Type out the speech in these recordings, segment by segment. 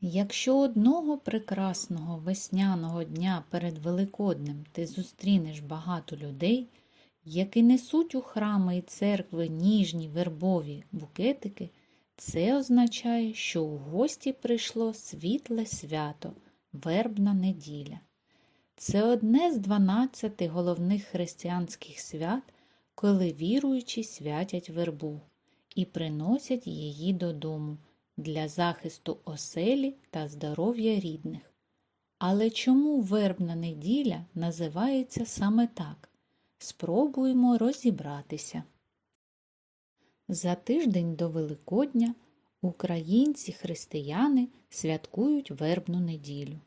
Якщо одного прекрасного весняного дня перед Великоднем ти зустрінеш багато людей, які несуть у храми і церкви ніжні вербові букетики, це означає, що у гості прийшло світле свято, вербна неділя. Це одне з 12 головних християнських свят, коли віруючі святять вербу і приносять її додому для захисту оселі та здоров'я рідних. Але чому вербна неділя називається саме так? Спробуємо розібратися. За тиждень до Великодня українці-християни святкують вербну неділю.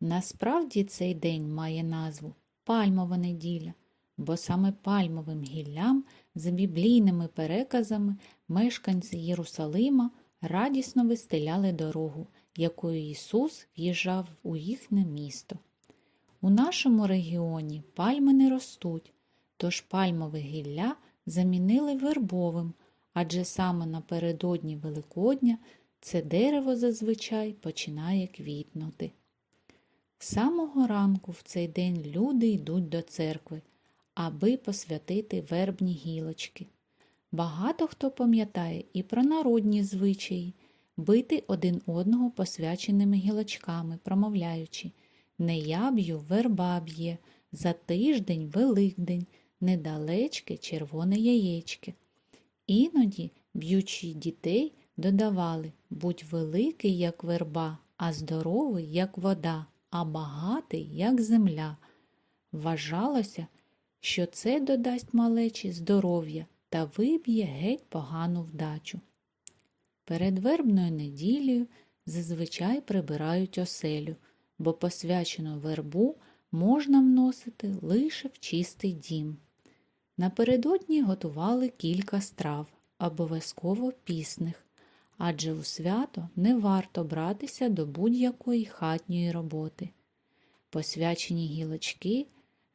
Насправді цей день має назву Пальмова неділя, бо саме пальмовим гіллям за біблійними переказами мешканці Єрусалима радісно вистеляли дорогу, якою Ісус в'їжджав у їхнє місто. У нашому регіоні пальми не ростуть, тож пальмове гілля замінили вербовим, адже саме напередодні Великодня це дерево зазвичай починає квітнути. З самого ранку в цей день люди йдуть до церкви, аби посвятити вербні гілочки. Багато хто пам'ятає і про народні звичаї бити один одного посвяченими гілочками, промовляючи Не я б'ю, верба б'є, за тиждень Великдень, недалечке червоне яєчке. Іноді, б'ючи дітей, додавали Будь великий, як верба, а здоровий, як вода, а багатий, як земля. Вважалося, що це додасть малечі здоров'я та виб'є геть погану вдачу. Перед вербною неділею зазвичай прибирають оселю, бо посвячену вербу можна вносити лише в чистий дім. Напередодні готували кілька страв, обов'язково пісних, адже у свято не варто братися до будь-якої хатньої роботи. Посвячені гілочки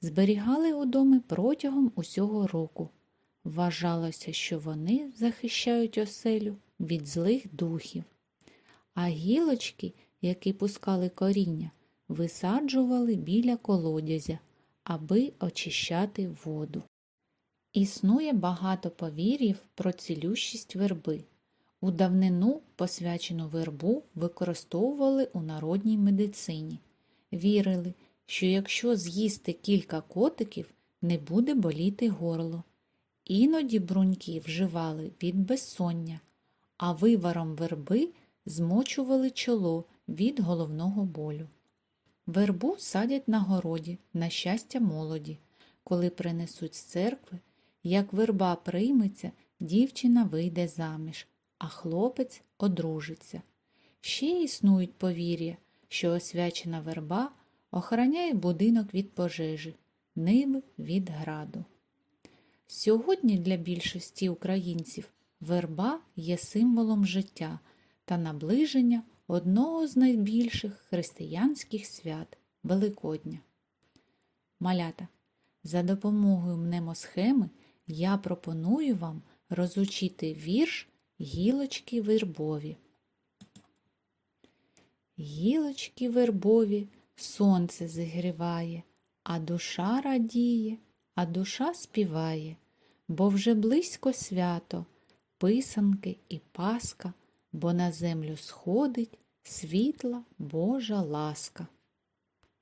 зберігали у домі протягом усього року. Вважалося, що вони захищають оселю від злих духів, а гілочки, які пускали коріння, висаджували біля колодязя, аби очищати воду. Існує багато повір'їв про цілющість верби. У давнину посвячену вербу використовували у народній медицині. Вірили, що якщо з'їсти кілька котиків, не буде боліти горло. Іноді бруньки вживали від безсоння, а виваром верби змочували чоло від головного болю. Вербу садять на городі, на щастя молоді. Коли принесуть з церкви, як верба прийметься, дівчина вийде заміж, а хлопець одружиться. Ще існують повір'я, що освячена верба охороняє будинок від пожежі, ниби від граду. Сьогодні для більшості українців верба є символом життя та наближення одного з найбільших християнських свят Великодня. Малята, за допомогою мнемосхеми я пропоную вам розучити вірш гілочки вербові. Гілочки вербові сонце зігріває, а душа радіє, а душа співає, бо вже близько свято, писанки і паска, бо на землю сходить світла Божа ласка.